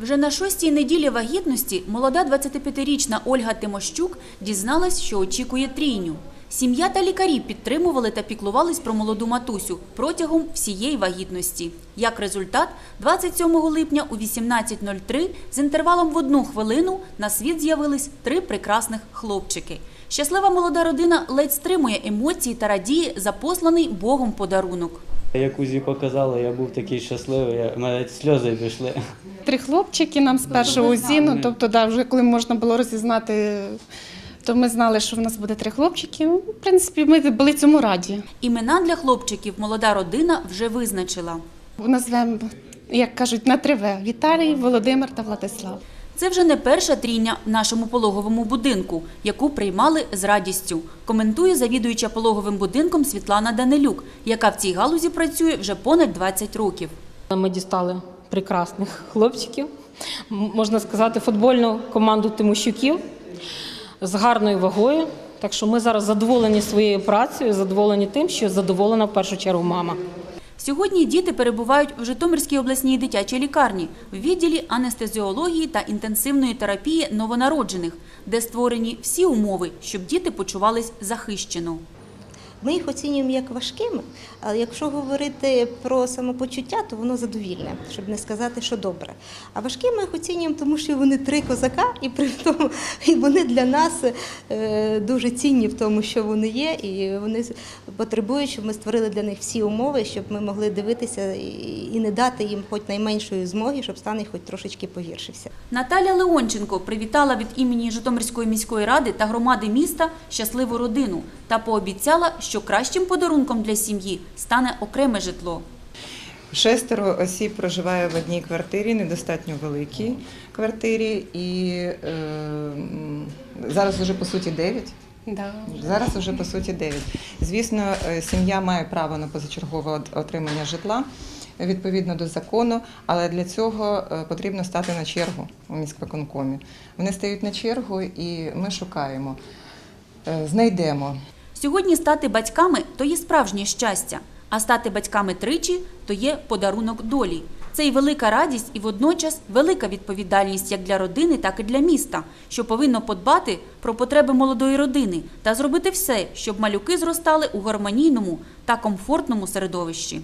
Вже на шостій неділі вагітності молода 25-річна Ольга Тимощук дізналась, що очікує трійню. Сім'я та лікарі підтримували та піклувались про молоду матусю протягом всієї вагітності. Як результат, 27 липня у 18.03 з інтервалом в одну хвилину на світ з'явились три прекрасних хлопчики. Щаслива молода родина ледь стримує емоції та радіє за посланий Богом подарунок. Як УЗІ показало, я був такий щасливий, я, мене сльози пішли. Три хлопчики нам з першого УЗІ, ну, тобто, да, вже коли можна було розізнати, то ми знали, що в нас буде три хлопчики. Ну, В принципі, ми були цьому раді. Імена для хлопчиків молода родина вже визначила. Назвемо, як кажуть, на триве Віталій, Володимир та Владислав. Це вже не перша трійня в нашому пологовому будинку, яку приймали з радістю. Коментує завідуюча пологовим будинком Світлана Данилюк, яка в цій галузі працює вже понад 20 років. Ми дістали прекрасних хлопчиків, можна сказати, футбольну команду Тимощуків з гарною вагою. Так що ми зараз задоволені своєю працею, задоволені тим, що задоволена в першу чергу мама. Сьогодні діти перебувають в Житомирській обласній дитячій лікарні в відділі анестезіології та інтенсивної терапії новонароджених, де створені всі умови, щоб діти почувались захищено. Ми їх оцінюємо як важкими, але якщо говорити про самопочуття, то воно задовільне, щоб не сказати, що добре. А важкими їх оцінюємо, тому що вони три козака, і при тому і вони для нас е, дуже цінні в тому, що вони є, і вони потребують, щоб ми створили для них всі умови, щоб ми могли дивитися і не дати їм хоч найменшої змоги, щоб стан їх хоч трошечки погіршився. Наталя Леонченко привітала від імені Житомирської міської ради та громади міста щасливу родину та пообіцяла, що кращим подарунком для сім'ї стане окреме житло. Шестеро осіб проживає в одній квартирі, недостатньо великій квартирі, і е, зараз вже по суті дев'ять. Да. Зараз вже по суті дев'ять. Звісно, е, сім'я має право на позачергове отримання житла відповідно до закону, але для цього е, потрібно стати на чергу у міськвиконкомі. Вони стають на чергу, і ми шукаємо, е, знайдемо. Сьогодні стати батьками то є справжнє щастя, а стати батьками тричі то є подарунок долі. Це і велика радість, і водночас велика відповідальність як для родини, так і для міста, що повинно подбати про потреби молодої родини та зробити все, щоб малюки зростали у гармонійному та комфортному середовищі.